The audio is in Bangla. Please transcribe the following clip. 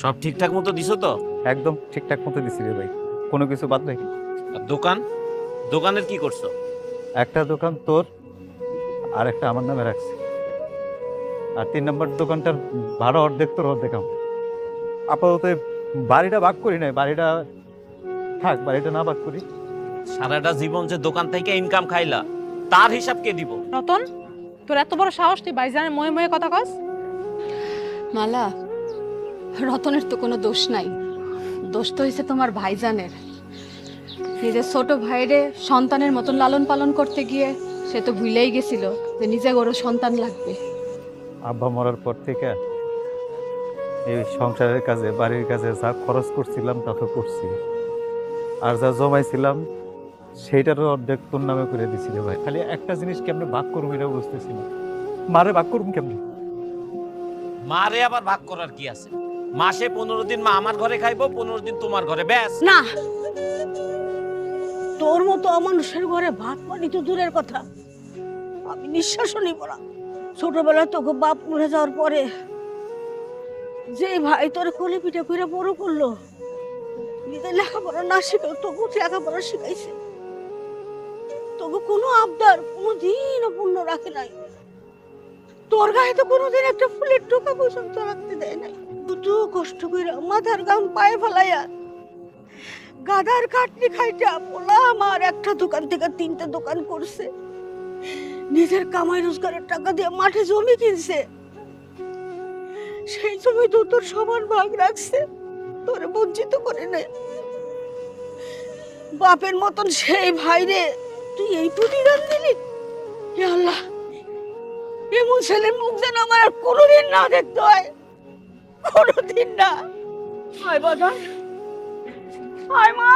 সব ঠিকঠাক মতো দিছো তো? একদম ঠিকঠাক মতো দিছি রে ভাই। কোনো কিছু বাদ নাই। আর দোকান? দোকানের কি করছ? একটা দোকান তোর আর একটা আমার নামে রাখছি। আর তিন নম্বর দোকানটার ভাড়া অর্ধেক তোর অর্ধেক আমার। আপাতত এই বাড়িটা ভাগ করি নাই বাড়িটা থাক বাড়িটা না ভাগ করি। সারাটা জীবন যে দোকান থেকে ইনকাম খাইলা তার হিসাব কে দিব? রতন তোর এত বড় সাহস তুই বাইজানের ময়ে ময়ে কথা কস? মালা রতনের তো কোনো দোষ নাই। দোষ তো হয়েছে তোমার ভাইজানের। নিজের ছোট ভাইরে সন্তানের মতন লালন পালন করতে গিয়ে সে তো ভুলেই গেছিল যে নিজে গরু সন্তান লাগবে। আব্বা মরার পর থেকে এই সংসারের কাজে বাড়ির কাজে যা খরচ করছিলাম তা তো করছি। আর যা জমাইছিলাম সেইটারও অর্ধেক তোর নামে করে দিছিলে ভাই। খালি একটা জিনিস কেমনে ভাগ করব এটা বুঝতেছি না। মারে ভাগ করব কেমনে? মারে আবার ভাগ করার কি আছে? মাসে পনেরো দিন মা আমার ঘরে খাইবো, পনেরো দিন তোমার ঘরে, ব্যাস। না। তোর মতো অমানুষের ঘরে ভাত পানি তো দূরের কথা। আমি নিঃশ্বাসও নিব না। ছোটবেলায় তোকে বাপ মরে যাওয়ার পরে যে ভাই তোর কোলে পিঠে করে বড় করল, নিজের লেখাপড়া না শিখেও তোকে লেখাপড়া শিখাইছে। তোকে কোনো আবদার কোনো দিনও পূর্ণ রাখে নাই। তোর গায়ে তো কোনোদিন একটা ফুলের টোকা পর্যন্ত রাখতে দেয় নাই। কত কষ্ট করে মাথার গাম পায়ে ফেলাইয়া গাদার কাটনি খাইটা পোলা আমার একটা দোকান থেকে তিনটা দোকান করছে। নিজের কামাই রোজগারের টাকা দিয়ে মাঠে জমি কিনছে। সেই জমি তো তোর সমান ভাগ রাখছে। তোরে বঞ্চিত করে নে। বাপের মতন সেই ভাইরে তুই এই প্রতিদান দিলি? আল্লাহ, এমন ছেলের মুখ যেন আমার আর কোনোদিন না দেখতে হয়। কোনোদিন না হয় বদন হয় মা।